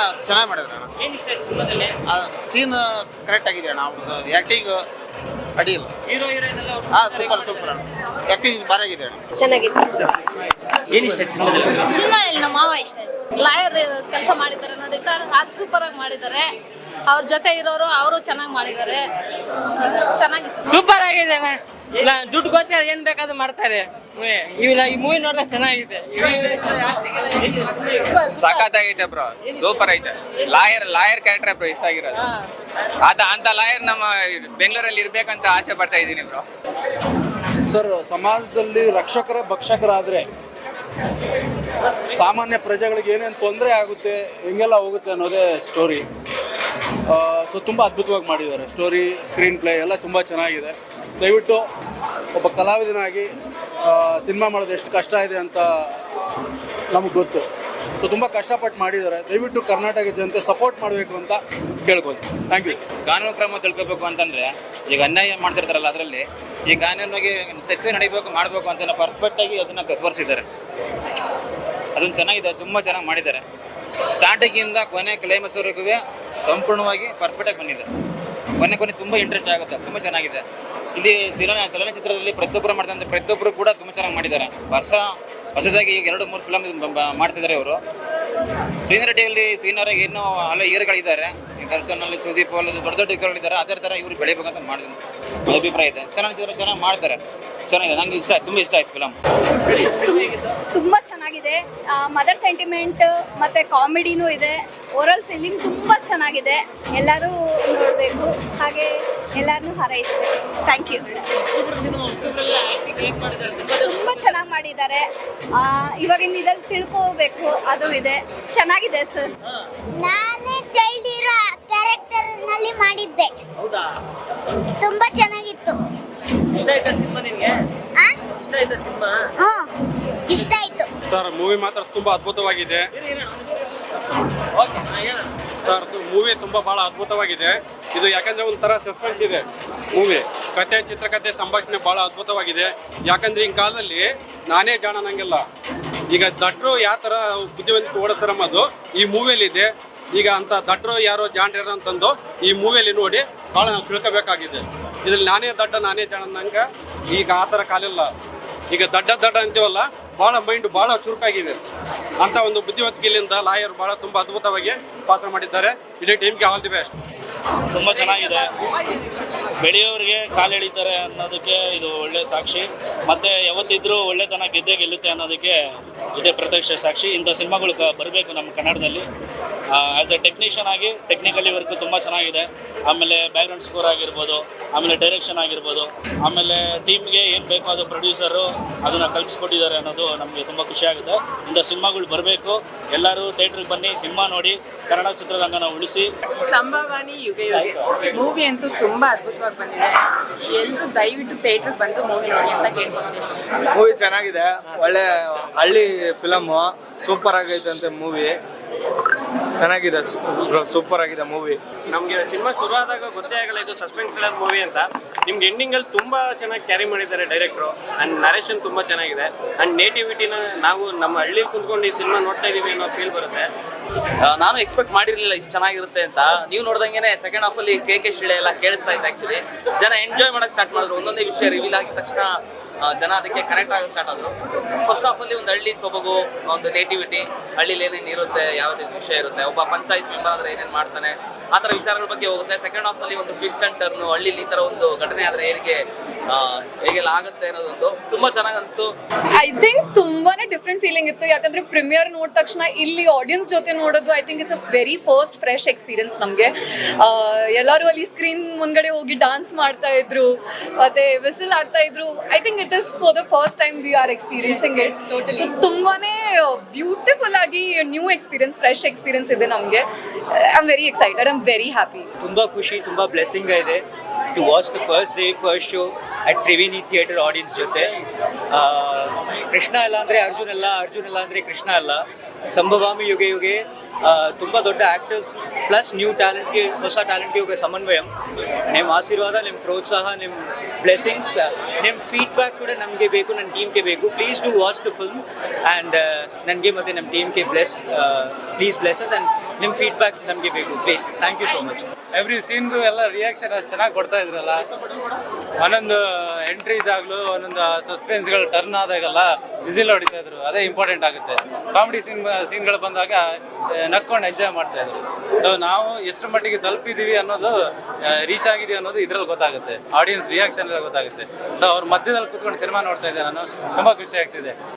ಅಣ್ಣ ಚೆನ್ನಾಗಿ ಮಾಡಿದ್ರು ಅಣ್ಣ. ಸೀನ್ ಕರೆಕ್ಟ್ ಆಗಿದೆ ಅಣ್ಣ? ಅವ್ರದ್ದು ಆ್ಯಕ್ಟಿಂಗ್ ಅಡಿಯಿಲ್ಲ ಹೀರೋ ಹೀರೋಯಿನ್ ಎಲ್ಲ ಹಾಂ ಸೂಪರ್ ಸೂಪರ್ ಅಣ್ಣ. ಆ್ಯಕ್ಟಿಂಗ್ ಭಾರಿ ಆಗಿದೆ ಅಣ್ಣ. ಸಿನಿಮಾದಲ್ಲಿ? ಸಿನಿಮಾದಲ್ಲಿ ನಮ್ಮ ಮಾವ ಇಷ್ಟ ಲಾಯರ್ ಕೆಲಸ ಮಾಡಿದ್ದಾರೆ ನೋಡಿ ಸರ್. ಅದು ಸೂಪರ್ ಆಗಿ ಮಾಡಿದ್ದಾರೆ. ಅವ್ರ ಜೊತೆ ಇರೋರು ಅವರು ಚೆನ್ನಾಗಿ ಮಾಡಿದ್ದಾರೆ. ಚೆನ್ನಾಗಿತ್ತು. ಸೂಪರ್ ಆಗಿದೆ ಅಣ್ಣ. ಇಲ್ಲ ದುಡ್ಡುಗೋಸ್ಕರ ಏನ್ ಬೇಕಾದ್ರೂ ಮಾಡ್ತಾರೆ. ಇವಿಲ್ಲ ಈ ಮೂವಿ ನೋಡಿದ್ರೆ ಚೆನ್ನಾಗಿದೆ. ಸಖತ್ತಾಗೈತೆ ಬ್ರೋ ಸೂಪರ್ ಐತೆ. ಲಾಯರ್ ಲಾಯರ್ ಕ್ಯಾರೆಕ್ಟರ್ ಬ್ರೋ ಇಷ್ಟ ಆಗಿರೋದು. ಅದ ಅಂತ ಲಾಯರ್ ನಮ್ಮ ಬೆಂಗಳೂರಲ್ಲಿ ಇರ್ಬೇಕಂತ ಆಸೆ ಪಡ್ತಾ ಇದ್ದೀನಿ ಬ್ರೋ ಸರ್ ಸಮಾಜದಲ್ಲಿ ರಕ್ಷಕರ ಭಕ್ಷಕರಾದ್ರೆ ಸಾಮಾನ್ಯ ಪ್ರಜೆಗಳಿಗೆ ಏನೇನು ತೊಂದರೆ ಆಗುತ್ತೆ ಹೆಂಗೆಲ್ಲ ಹೋಗುತ್ತೆ ಅನ್ನೋದೇ ಸ್ಟೋರಿ ಸೊ ತುಂಬ ಅದ್ಭುತವಾಗಿ ಮಾಡಿದ್ದಾರೆ. ಸ್ಟೋರಿ ಸ್ಕ್ರೀನ್ ಪ್ಲೇ ಎಲ್ಲ ತುಂಬ ಚೆನ್ನಾಗಿದೆ. ದಯವಿಟ್ಟು ಒಬ್ಬ ಕಲಾವಿದನಾಗಿ ಸಿನಿಮಾ ಮಾಡೋದು ಎಷ್ಟು ಕಷ್ಟ ಇದೆ ಅಂತ ನಮಗೆ ಗೊತ್ತು. ಸೊ ತುಂಬ ಕಷ್ಟಪಟ್ಟು ಮಾಡಿದ್ದಾರೆ. ದಯವಿಟ್ಟು ಕರ್ನಾಟಕ ಜನತೆ ಸಪೋರ್ಟ್ ಮಾಡಬೇಕು ಅಂತ ಕೇಳ್ಬೋದು. ಥ್ಯಾಂಕ್ ಯು ಕಾನೂನು ಕ್ರಮ ತಿಳ್ಕೋಬೇಕು ಅಂತಂದರೆ, ಈಗ ಅನ್ಯಾಯ ಮಾಡ್ತಿರ್ತಾರಲ್ಲ ಅದರಲ್ಲಿ, ಈ ಕಾನೂನಿಗೆ ಸತ್ಯ ನಡಿಬೇಕು, ಮಾಡಬೇಕು ಅಂತ ಪರ್ಫೆಕ್ಟಾಗಿ ಅದನ್ನು ತೋರಿಸಿದ್ದಾರೆ ಅದನ್ನ ಚೆನ್ನಾಗಿದೆ, ತುಂಬ ಚೆನ್ನಾಗಿ ಮಾಡಿದ್ದಾರೆ. ಸ್ಟಾರ್ಟಿಂಗಿಂದ ಕೊನೆ ಕ್ಲೈಮಸ್ವರೆಗೂ ಸಂಪೂರ್ಣವಾಗಿ ಪರ್ಫೆಕ್ಟ್ ಆಗಿ ಬಂದಿದೆ. ಕೊನೆ ಕೊನೆ ತುಂಬ ಇಂಟ್ರೆಸ್ಟ್ ಆಗುತ್ತೆ, ತುಂಬ ಚೆನ್ನಾಗಿದೆ. ಇಲ್ಲಿ ಸಿನಿಮಾ ಚಲನಚಿತ್ರದಲ್ಲಿ ಪ್ರತಿಯೊಬ್ಬರು ಮಾಡ್ತಾರೆ ಪ್ರತಿಯೊಬ್ಬರು ಕೂಡ ತುಂಬ ಚೆನ್ನಾಗಿ ಮಾಡಿದ್ದಾರೆ. ಹೊಸ, ಹೊಸದಾಗಿ ಈಗ ಎರಡು, ಮೂರು ಫಿಲಮ್ ಮಾಡ್ತಿದ್ದಾರೆ ಅವರು ಸೀನಿಯರಿಟಿಯಲ್ಲಿ ಸೀನಿಯರ್ ಇನ್ನೂ ಹಲ ಹೀರೋಗಳಿದ್ದಾರೆ. ದರ್ಶನಲ್ಲಿ ಸುದೀಪ್ ದೊಡ್ಡ ದೊಡ್ಡ ಹೀರೋಗಳಿದ್ದಾರೆ. ಅದೇ ಥರ ಇವರು ಬೆಳಿಬೇಕಂತ ಮಾಡಿದ್ರು. ಅಭಿಪ್ರಾಯ ಇದೆ. ಚಲನಚಿತ್ರ ಚೆನ್ನಾಗಿ ಮಾಡ್ತಾರೆ. ಚೆನ್ನಾಗಿದೆ. ನಂಗೆ ಇಷ್ಟ ಆಯ್ತು ತುಂಬ ಇಷ್ಟ ಆಯ್ತು ಫಿಲಮ್ ತುಂಬಾ ಚೆನ್ನಾಗಿದೆ. ಮದರ್ ಸೆಂಟಿಮೆಂಟ್ ಮತ್ತೆ ಕಾಮಿಡಿನೂ ಇದೆ. ಓರಲ್ ಫೀಲಿಂಗ್ ತುಂಬಾ ಚೆನ್ನಾಗಿದೆ. ಎಲ್ಲರೂ ನೋಡಬೇಕು. ಹಾಗೆ ಎಲ್ಲರನ್ನೂ ಹಾರೈಸಬೇಕು. ಥ್ಯಾಂಕ್ ಯು ತುಂಬಾ ಚೆನ್ನಾಗಿ ಮಾಡಿದ್ದಾರೆ. ಆ, ಇವಾಗಿನ ಇದ್ರಲ್ಲಿ ತಿಳ್ಕೋಬೇಕು. ಅದು ಇದೆ. ಚೆನ್ನಾಗಿದೆ ಸರ್ ನಾನೇ ಚೈಲ್ಡ್ ಇರೋ ಕ್ಯಾರೆಕ್ಟರ್ನಲ್ಲಿ ಮಾಡಿದ್ದೆ. ಹೌದಾ? ತುಂಬಾ ಚೆನ್ನಾಗಿತ್ತು. ಇಷ್ಟ ಆಯ್ತಾ ಸಿನಿಮಾ ನಿನ್ಗೆ? ಆ? ಇಷ್ಟ ಆಯ್ತಾ ಸಿನಿಮಾ? ಹ್ಮ್. ಇಷ್ಟ ಆಯ್ತು. ಸರ್ ಮೂವಿ ಮಾತ್ರ ತುಂಬಾ ಅದ್ಭುತವಾಗಿದೆ. ಓಕೆ ಸರ್ ಮೂವಿ ತುಂಬಾ ಬಹಳ ಅದ್ಭುತವಾಗಿದೆ. ಇದು ಯಾಕಂದ್ರೆ ಒಂಥರ ಸಸ್ಪೆನ್ಸ್ ಇದೆ ಮೂವಿ ಕತೆ ಚಿತ್ರಕಥೆ ಸಂಭಾಷಣೆ ಬಹಳ ಅದ್ಭುತವಾಗಿದೆ. ಯಾಕಂದ್ರೆ ಈ ಕಾಲದಲ್ಲಿ ನಾನೇ ಜಾಣ ನಂಗಿಲ್ಲ ಈಗ ದಡ್ರು ಯಾವ ತರ ಬುದ್ಧಿವಂತಿಕೆ ಓಡತಾರ ಅನ್ನೋದು ಈ ಮೂವಿಯಲ್ಲಿ ಇದೆ ಈಗ ಅಂತ ದಡ್ರು ಯಾರೋ ಜಾಣರು ಅಂತಂದು ಈ ಮೂವಿಯಲ್ಲಿ ನೋಡಿ ಬಹಳ ನಾವು ತಿಳ್ಕೋಬೇಕಾಗಿದೆ. ಇದ್ರಲ್ಲಿ ನಾನೇ ದಡ್ಡ, ನಾನೇ ಜನ ಈಗ ಆ ಥರ ಕಾಲಿಲ್ಲ. ಈಗ ದಡ್ಡ ದಡ್ಡ ಅಂತೀವಲ್ಲ, ಭಾಳ ಮೈಂಡ್ ಬಹಳ ಚುರುಕಾಗಿದೆ. ಅಂತ ಒಂದು ಬುದ್ಧಿವಂತಿಕೆಯಿಂದ ಲಾಯರ್ ಬಹಳ ತುಂಬಾ ಅದ್ಭುತವಾಗಿ ಪಾತ್ರ ಮಾಡಿದ್ದಾರೆ. ಇಡೀ ಟೀಮ್ಗೆ ಆಲ್ ದಿ ಬೆಸ್ಟ್ ತುಂಬ ಚೆನ್ನಾಗಿದೆ. ಬೆಳೆಯೋರಿಗೆ ಕಾಲು ಎಳಿತಾರೆ ಅನ್ನೋದಕ್ಕೆ ಇದು ಒಳ್ಳೆ ಸಾಕ್ಷಿ. ಮತ್ತು ಯಾವತ್ತಿದ್ರೂ ಒಳ್ಳೆತನ ಗೆದ್ದೇ ಗೆಲ್ಲುತ್ತೆ ಅನ್ನೋದಕ್ಕೆ ಇದೇ ಪ್ರತ್ಯಕ್ಷ ಸಾಕ್ಷಿ. ಇಂಥ ಸಿನಿಮಾಗಳು ಬರಬೇಕು ನಮ್ಮ ಕನ್ನಡದಲ್ಲಿ. ಆ್ಯಸ್ ಎ ಟೆಕ್ನಿಷಿಯನ್ ಆಗಿ ಟೆಕ್ನಿಕಲಿ ವರ್ಕ್ ತುಂಬ ಚೆನ್ನಾಗಿದೆ. ಆಮೇಲೆ ಬ್ಯಾಕ್ಗ್ರೌಂಡ್ ಸ್ಕೋರ್ ಆಗಿರ್ಬೋದು ಆಮೇಲೆ ಡೈರೆಕ್ಷನ್ ಆಗಿರ್ಬೋದು ಆಮೇಲೆ ಟೀಮ್ಗೆ ಏನು ಬೇಕೋ ಅದು ಪ್ರೊಡ್ಯೂಸರು ಅದನ್ನು ಕಲ್ಪಿಸ್ಕೊಟ್ಟಿದ್ದಾರೆ ಅನ್ನೋದು ನಮಗೆ ತುಂಬ ಖುಷಿಯಾಗುತ್ತೆ ಇಂಥ ಸಿನಿಮಾಗಳು ಬರಬೇಕು. ಎಲ್ಲರೂ ಥಿಯೇಟ್ರಿಗೆ ಬನ್ನಿ ಸಿನಿಮಾ ನೋಡಿ ಕನ್ನಡ ಚಿತ್ರರಂಗನ ಉಳಿಸಿ. ಸಂಭವಾನಿ ಯುಗ ಯುಗ ಮೂವಿ ಅಂತೂ ತುಂಬ ಅದ್ಭುತವಾಗಿ ಬಂದಿದೆ. ಎಲ್ಲರೂ ದಯವಿಟ್ಟು ಥಿಯೇಟ್ರಿಗೆ ಬಂದು ಮೂವಿ ನೋಡಿ ಅಂತ ಕೇಳ್ಕೊತೀನಿ. ಮೂವಿ ಚೆನ್ನಾಗಿದೆ. ಒಳ್ಳೆ ಹಳ್ಳಿ ಫಿಲಮ್ಮು ಸೂಪರ್ ಆಗೈತೆ ಅಂತೆ ಮೂವಿ ಚೆನ್ನಾಗಿದೆ ಸೂಪರ್ ಆಗಿದೆ ಮೂವಿ ನಮಗೆ ಸಿನಿಮಾ ಶುರು ಆದಾಗ ಗೊತ್ತೇ ಆಗಲ್ಲ ಇದು ಸಸ್ಪೆನ್ಸ್ ಥ್ರಿಲ್ಲರ್ ಮೂವಿ ಅಂತ. ನಿಮ್ಗೆ ಎಂಡಿಂಗ್ ಅಲ್ಲಿ ತುಂಬಾ ಚೆನ್ನಾಗಿ ಕ್ಯಾರಿ ಮಾಡಿದ್ದಾರೆ ಡೈರೆಕ್ಟ್ರು ಅಂಡ್ ನರೇಷನ್ ತುಂಬಾ ಚೆನ್ನಾಗಿದೆ. ಅಂಡ್ ನೇಟಿವಿಟಿನ ನಾವು ನಮ್ಮ ಹಳ್ಳಿ ಕುಂತ್ಕೊಂಡು ಈ ಸಿನಿಮಾ ನೋಡ್ತಾ ಇದೀವಿ ಅನ್ನೋ ಫೀಲ್ ಬರುತ್ತೆ. ನಾನು ಎಕ್ಸ್ಪೆಕ್ಟ್ ಮಾಡಿರ್ಲಿಲ್ಲ ಇಷ್ಟು ಚೆನ್ನಾಗಿರುತ್ತೆ ಅಂತ. ನೀವು ನೋಡ್ದಂಗೆನೆ ಸೆಕೆಂಡ್ ಹಾಫ್ ಅಲ್ಲಿ ಕೆ ಕೆ ಶಿಳೆ ಎಲ್ಲ ಕೇಳಿಸ್ತಾ ಇತ್ತು ಆಕ್ಚುಲಿ ಜನ ಎಂಜಾಯ್ ಮಾಡಕ್ ಸ್ಟಾರ್ಟ್ ಮಾಡಿದ್ರು. ಒಂದೊಂದೇ ವಿಷಯ ರಿವೀಲ್ ಆಗಿದ ತಕ್ಷಣ ಜನ ಅದಕ್ಕೆ ಕನೆಕ್ಟ್ ಆಗೋಕ್ಕೆ ಸ್ಟಾರ್ಟ್ ಆದ್ರು. ಫಸ್ಟ್ ಹಾಫ್ ಅಲ್ಲಿ ಒಂದು ಹಳ್ಳಿ ಸೊಬಗು ಒಂದು ನೇಟಿವಿಟಿ ಹಳ್ಳಿಲಿ ಏನೇನು ಇರುತ್ತೆ ಯಾವುದೇ ವಿಷಯ ಇರುತ್ತೆ ಒಬ್ಬ ಪಂಚಾಯತ್ ಮೆಂಬರ್ ಆದ್ರೆ ಏನೇನು ಮಾಡ್ತಾನೆ? ಆ ಥರ ವಿಚಾರಗಳ ಬಗ್ಗೆ ಹೋಗುತ್ತೆ. ಸೆಕೆಂಡ್ ಹಾಫ್ ಅಲ್ಲಿ ಒಂದು ಟ್ವಿಸ್ಟ್ ಅಂಡ್ ಟರ್ನ್ ಹಳ್ಳಿಲಿ ಈ ಥರ ಒಂದು ಘಟನೆ ಆದ್ರೆ ಹೇಗೆ ಹೇಗೆಲ್ಲ ಆಗುತ್ತೆ ಅನ್ನೋದೊಂದು ತುಂಬಾ ಚೆನ್ನಾಗಿ ಅನಿಸ್ತು ಐ ಥಿಂಕ್ ತುಂಬಾನೇ ಡಿಫ್ರೆಂಟ್ ಫೀಲಿಂಗ್ ಇತ್ತು. ಯಾಕಂದ್ರೆ ಪ್ರೀಮಿಯರ್ ನೋಡಿದ ತಕ್ಷಣ ಇಲ್ಲಿ ಆಡಿಯನ್ಸ್ ಜೊತೆ ನೋಡೋದು I think it's a very first fresh experience ನಮಗೆ. ಎಲ್ಲರೂ ಅಲ್ಲಿ ಸ್ಕ್ರೀನ್ ಮುಂದ್ಗಡೆ ಹೋಗಿ ಡಾನ್ಸ್ ಮಾಡ್ತಾ ಇದ್ರು ಮತ್ತೆ ವಿಸಿಲ್ ಆಗ್ತಾ ಇದ್ರು. I think it is for the first time we are experiencing it so ತುಂಬಾನೇ ಬ್ಯೂಟಿಫುಲ್ ಆಗಿ ನ್ಯೂ ಎಕ್ಸ್ಪೀರಿಯನ್ಸ್ ಫ್ರೆಶ್ ಎಕ್ಸ್ಪೀರಿಯನ್ಸ್ ಇದೆ ನಮಗೆ. I am very excited I am very happy ತುಂಬಾ ಖುಷಿ ತುಂಬಾ ಬ್ಲೆಸ್ಸಿಂಗ್ ಇದೆ to watch the first day first show at Triveni theatre audience ಜೊತೆ. ಕೃಷ್ಣ ಅಲ್ಲ ಅಂದರೆ ಅರ್ಜುನ್ ಅಲ್ಲ ಅರ್ಜುನ್ ಅಲ್ಲ ಅಂದರೆ ಕೃಷ್ಣ ಅಲ್ಲ. ಸಂಭವಾಮಿ ಯುಗೆ ಯುಗೆ ತುಂಬ ದೊಡ್ಡ ಆ್ಯಕ್ಟರ್ಸ್ ಪ್ಲಸ್ ನ್ಯೂ ಟ್ಯಾಲೆಂಟ್ಗೆ ಹೊಸ ಟ್ಯಾಲೆಂಟ್ಗೆ ಯುಗ ಸಮನ್ವಯ. ನಿಮ್ಮ ಆಶೀರ್ವಾದ ನಿಮ್ಮ ಪ್ರೋತ್ಸಾಹ ನಿಮ್ಮ ಬ್ಲೆಸ್ಸಿಂಗ್ಸ್ ನಿಮ್ಮ ಫೀಡ್ಬ್ಯಾಕ್ ಕೂಡ ನಮಗೆ ಬೇಕು ನನ್ನ ಟೀಮ್ಗೆ ಬೇಕು. Please do watch the film and ನನಗೆ ಮತ್ತು ನಮ್ಮ ಟೀಮ್ಗೆ ಬ್ಲೆಸ್ ಪ್ಲೀಸ್ ಬ್ಲೆಸಸ್ ಆ್ಯಂಡ್ ನಿಮ್ಮ ಫೀಡ್ಬ್ಯಾಕ್ ನಮಗೆ ಬೇಕು. Please thank you so much every ಸೀನ್ಗೂ ಎಲ್ಲ ರಿಯಾಕ್ಷನ್ ಅಷ್ಟು ಚೆನ್ನಾಗಿ ಕೊಡ್ತಾ ಇದ್ರಲ್ಲ. ಒಂದೊಂದು ಎಂಟ್ರಿ ಇದಾಗ್ಲು, ಒಂದೊಂದು ಸಸ್ಪೆನ್ಸ್ಗಳು ಟರ್ನ್ ಆದಾಗೆಲ್ಲ ಬಿಸಿಲ್ ಹೊಡಿತಾ ಇದ್ರು. ಅದೇ ಇಂಪಾರ್ಟೆಂಟ್ ಆಗುತ್ತೆ. ಕಾಮಿಡಿ ಸೀನ್ ಸೀನ್ಗಳು ಬಂದಾಗ ನಕ್ಕೊಂಡು ಎಂಜಾಯ್ ಮಾಡ್ತಾ ಇದ್ರು. ಸೊ ನಾವು ಎಷ್ಟು ಮಟ್ಟಿಗೆ ತಲುಪಿದೀವಿ ಅನ್ನೋದು ರೀಚ್ ಆಗಿದೀವಿ ಅನ್ನೋದು ಇದ್ರಲ್ಲಿ ಗೊತ್ತಾಗುತ್ತೆ. ಆಡಿಯನ್ಸ್ ರಿಯಾಕ್ಷನ್ ಗೊತ್ತಾಗುತ್ತೆ. ಸೊ ಅವ್ರ ಮಧ್ಯದಲ್ಲಿ ಕುತ್ಕೊಂಡು ಸಿನಿಮಾ ನೋಡ್ತಾ ಇದ್ದೆ ನಾನು. ತುಂಬಾ ಖುಷಿ ಆಗ್ತಿದೆ.